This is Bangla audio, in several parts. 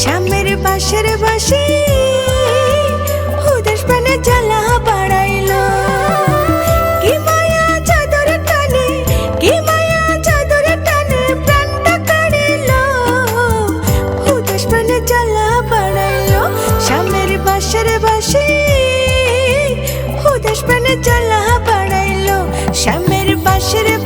শ্যামের বাঁশের বাঁশি। উদাস পানে জ্বালা বাড়াইলো। কি মায়া চাদর টানে, কি মায়া চাদর টানে প্রাণটা কাড়িলো। উদাস পানে জ্বালা বাড়াইলো শ্যামের বাঁশের বাঁশি। উদাস পানে জ্বালা বাড়াইলো বাঁশের বাঁশি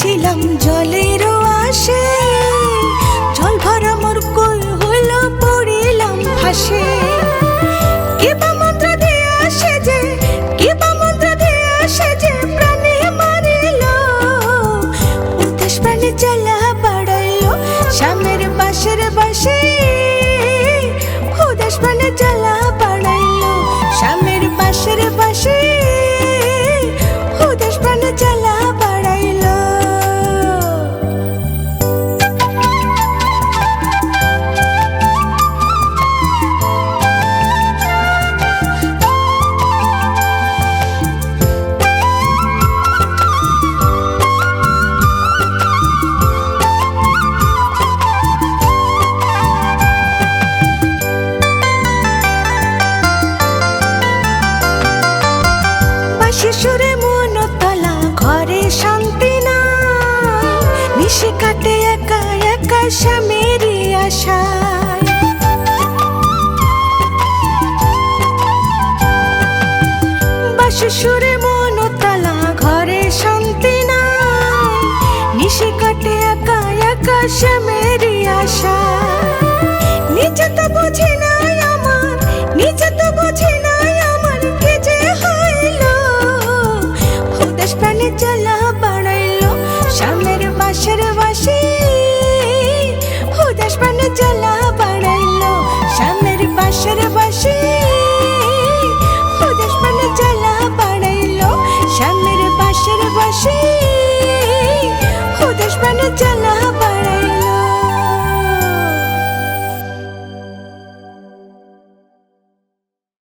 ছিলাম আশা, মেরি আশা। বাস সুরে মন তালা ঘরে শান্তি না নিশে কাটে একা একা সে মেরি আশা। নিচে তো বুঝে নাই আমার, নিচে তো বুঝে নাই আমার, কে যে হইল। দেশ প্রাণে চালাবা Geceler